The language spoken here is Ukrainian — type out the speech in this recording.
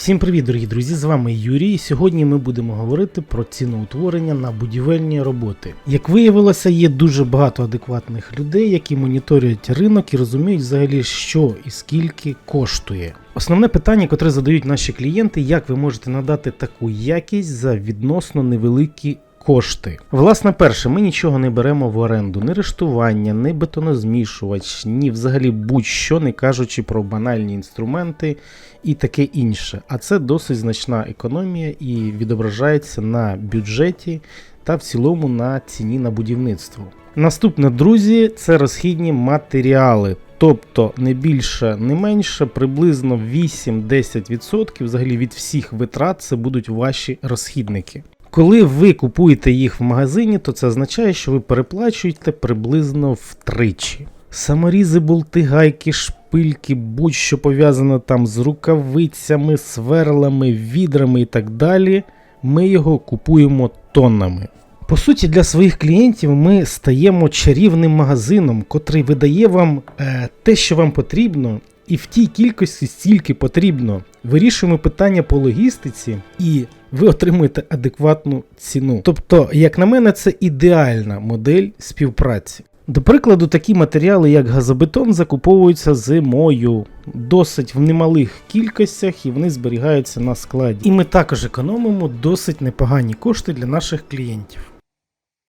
Всім привіт, дорогі друзі! З вами Юрій. Сьогодні ми будемо говорити про ціноутворення на будівельні роботи. Як виявилося, є дуже багато адекватних людей, які моніторять ринок і розуміють взагалі, що і скільки коштує. Основне питання, котре задають наші клієнти, як ви можете надати таку якість за відносно невеликі кошти. Власне, перше, ми нічого не беремо в оренду, ні рештування, ні бетонозмішувач, ні взагалі будь-що, не кажучи про банальні інструменти і таке інше. А це досить значна економія і відображається на бюджеті та в цілому на ціні на будівництво. Наступне, друзі, це розхідні матеріали. Тобто не більше, не менше, приблизно 8-10% взагалі від всіх витрат це будуть ваші розхідники. Коли ви купуєте їх в магазині, то це означає, що ви переплачуєте приблизно втричі. Саморізи, болти, гайки, шпильки, будь-що пов'язано там з рукавицями, сверлами, відрами і так далі, ми його купуємо тоннами. По суті, для своїх клієнтів ми стаємо чарівним магазином, котрий видає вам е, те, що вам потрібно, і в тій кількості стільки потрібно. Вирішуємо питання по логістиці, і ви отримуєте адекватну ціну. Тобто, як на мене, це ідеальна модель співпраці. До прикладу, такі матеріали, як газобетон, закуповуються зимою досить в немалих кількостях і вони зберігаються на складі. І ми також економимо досить непогані кошти для наших клієнтів.